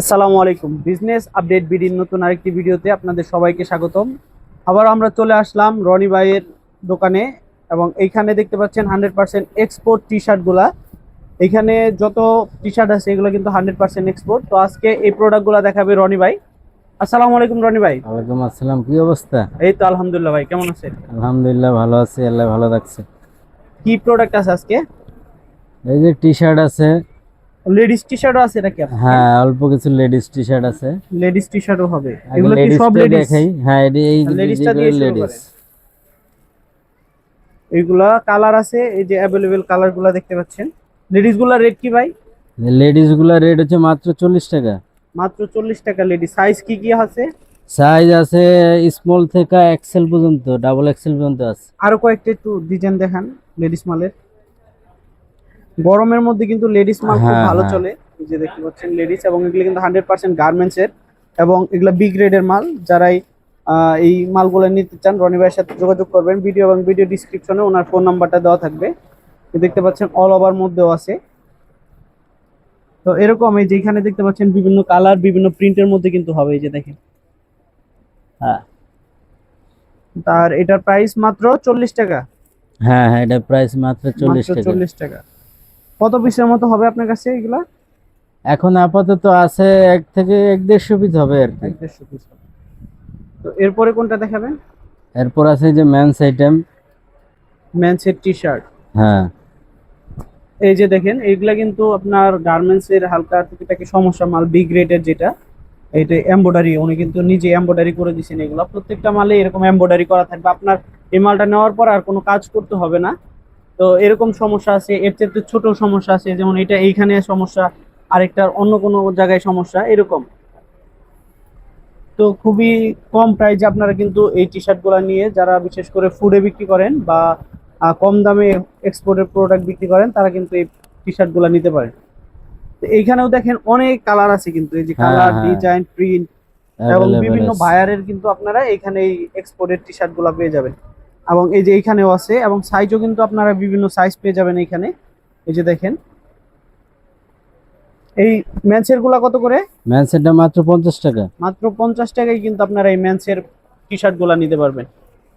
আসসালামু আলাইকুম। Business update বিডির নতুন আরেকটি ভিডিওতে আপনাদের সবাইকে স্বাগতম। আবার আমরা চলে আসলাম রনি ভাইয়ের দোকানে এবং এইখানে দেখতে পাচ্ছেন হান্ড্রেড পার্সেন্ট এক্সপোর্ট টি শার্টগুলা এখানে যত টি শার্ট আছে এগুলো কিন্তু হান্ড্রেড পার্সেন্ট এক্সপোর্ট তো আজকে এই প্রোডাক্টগুলো দেখাবে রনি ভাই। আসসালামু আলাইকুম রনি ভাই। ওয়ালাইকুম আসসালাম। কি অবস্থা? এই তো আলহামদুলিল্লাহ ভাই। কেমন আছেন? আলহামদুলিল্লাহ ভালো আছি। আল্লাহ ভালো রাখছে। কি প্রোডাক্ট আছে আজকে? এই যে টি শার্ট আছে। লেডিস টি শার্টও আছে নাকি হ্যাঁ অল্প কিছু লেডিস টি শার্ট আছে। লেডিস টি শার্টও হবে। এগুলো কি সব লেডিস দেখাই। হ্যাঁ এই লেডিসটা দিয়ে লেডিস এইগুলা কালার আছে এই যে অ্যাভেলেবেল কালারগুলা দেখতে পাচ্ছেন। লেডিসগুলা রেট কি ভাই? লেডিসগুলা রেট হচ্ছে মাত্র চল্লিশ টাকা। মাত্র চল্লিশ টাকা লেডিস সাইজ কি কি আছে? সাইজ আছে স্মল থেকে এক্সেল পর্যন্ত ডাবল এক্সেল পর্যন্ত আছে। আরও কয়েকটা একটু ডিজাইন দেখান লেডিস মালের গরমের মধ্যে কিন্তু লেডিস মাল খুব হ্যাঁ, ভালো হ্যাঁ। চলে। যে দেখতে পাচ্ছেন লেডিস এবং এগুলো কিন্তু হান্ড্রেড পার্সেন্ট গার্মেন্টস এর এবং এগুলো বি গ্রেডের মাল। যারাই এই মালগুলো নিতে চান রনি ভাইয়ের সাথে যোগাযোগ করবেন। ভিডিও এবং ভিডিও ডিসক্রিপশনে ওনার ফোন নাম্বারটা দেওয়া থাকবে। দেখতে পাচ্ছেন অল ওভার মধ্যেও আছে। তো এরকম এই যে এখানে দেখতে পাচ্ছেন বিভিন্ন কালার বিভিন্ন প্রিন্টের মধ্যে কিন্তু হবে। এই যে দেখেন। হ্যাঁ। তার এটার প্রাইস মাত্র চল্লিশ টাকা। হ্যাঁ হ্যাঁ এটা প্রাইস মাত্র চল্লিশ টাকা। চল্লিশ টাকা। কত পিসের মতো হবে আপনার কাছে এগুলা? এখন আপাতত আছে এক থেকে এক দেড়শো পিস হবে আর কি। এক দেড়শো পিস তো এরপরে কোনটা দেখাবেন? এরপর আছে যে মেন্স আইটেম ম্যানসের টি শার্ট হ্যাঁ। এই যে দেখেন এইগুলা কিন্তু আপনার গার্মেন্টস এর হালকা টুকিটাকি সমস্যা মাল বি গ্রেডের যেটা এইটা এমব্রয়ডারি উনি কিন্তু নিজে এমব্রয়ডারি করে দিয়েছেন এগুলা। প্রত্যেকটা মালে এরকম এমব্রয়ডারি করা থাকবে। আপনার এই মালটা নেওয়ার পর আর কোনো কাজ করতে হবে না। তো এরকম সমস্যা আছে এর চেয়ে ছোট সমস্যা আছে যেমন এটা এইখানে সমস্যা আরেকটার অন্য কোনো জায়গায় সমস্যা এরকম তো খুবই কম প্রাইজে আপনারা কিন্তু এই টি শার্টগুলো নিয়ে যারা বিশেষ করে ফুডে বিক্রি করেন বা কম দামে এক্সপোর্টের প্রোডাক্ট বিক্রি করেন তারা কিন্তু এই টি শার্টগুলো নিতে পারেন তো এইখানেও দেখেন অনেক কালার আছে কিন্তু এই যে কালার। ডিজাইন প্রিন্ট এবং বিভিন্ন। বায়ারের কিন্তু আপনারা এখানে এই এক্সপোর্টের টি শার্টগুলা পেয়ে যাবেন এবং এই যে এইখানেও আছে এবং সাইজও কিন্তু আপনারা বিভিন্ন সাইজ পেয়ে যাবেন এইখানে। এই যে দেখেন। এই ম্যান্সেরগুলা কত করে? মেন্স এটা মাত্র পঞ্চাশ টাকা। মাত্র পঞ্চাশ টাকায় কিন্তু আপনারা এই ম্যান্সের টি শার্টগুলা নিতে পারবেন।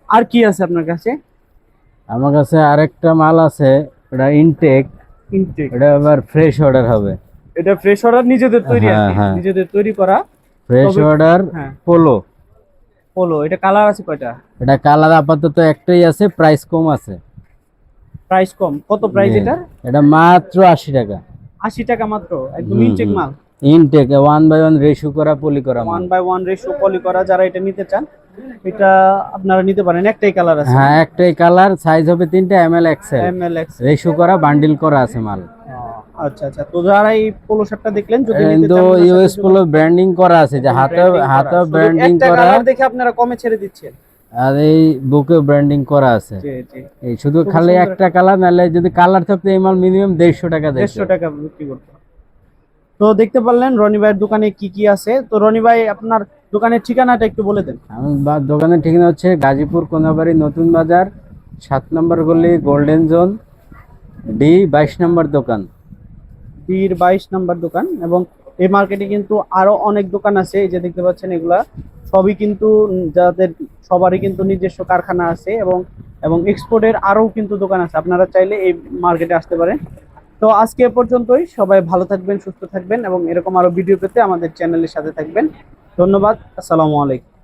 আর কি আছে আপনার কাছে? আমার কাছে আরেকটা মাল আছে এটা ইনটেক ইনটেক এটা আবার ফ্রেশ অর্ডার হবে। এটা ফ্রেশ অর্ডার নিজেদের তৈরি হ্যাঁ, হ্যাঁ। নিজেদের তৈরি করা। ফ্রেশ অর্ডার হ্যাঁ। পোলো পোলো এটা কালার আছে কয়টা? এটা কালার আপাতত একটাই আছে প্রাইস কম আছে। প্রাইস কম। কত প্রাইস এটা এটা মাত্র আশি টাকা। আশি টাকা মাত্র? একদম ইনটেক। মাল? Intact one by one ratio করা পলি করা মাল। One by one ratio poly করা যারা এটা নিতে চান এটা আপনারা নিতে পারেন। একটাই কালার আছে। হ্যাঁ একটাই কালার সাইজ হবে তিনটা M L XL M L X ratio করা বান্ডিল করা আছে মাল। আচ্ছা আচ্ছা। তো যারা এই পোলো শার্টটা দেখলেন যদি কিন্তু ইউএস পোলো ব্র্যান্ডিং করা আছে যে হাতে হাতে ব্র্যান্ডিং করা দেখে আপনারা কমে ছেড়ে দিচ্ছেন। আর এই বুকে ব্র্যান্ডিং করা আছে। এই শুধু খালি একটা কালার নাহলে যদি কালার থাকতো এই মাল মিনিমাম দেড়শো টাকা দেড়শো। টাকা বিক্রি করতে। তো দেখতে পারলেন রনি ভাইয়ের দোকানে কি কি আছে? তো রনি ভাই আপনার দোকানের ঠিকানাটা একটু বলে দেন। আমি দোকানের ঠিকানা হচ্ছে গাজীপুর কোনাবাড়ি নতুন বাজার সাত নম্বর গলি গোল্ডেন জোন ডি বাইশ নম্বর দোকান। বীর বাইশ নাম্বার দোকান এবং এই মার্কেটে কিন্তু আরও অনেক দোকান আছে, এই যে দেখতে পাচ্ছেন এগুলা। সবই কিন্তু যাদের, সবারই কিন্তু নিজস্ব কারখানা আছে এবং এবং এক্সপোর্টের আরও কিন্তু দোকান আছে। আপনারা চাইলে এই মার্কেটে আসতে পারেন। তো আজকে এ পর্যন্তই। সবাই ভালো থাকবেন, সুস্থ থাকবেন এবং এরকম আরও ভিডিও পেতে আমাদের চ্যানেলের সাথে থাকবেন। ধন্যবাদ। আসসালামু আলাইকুম।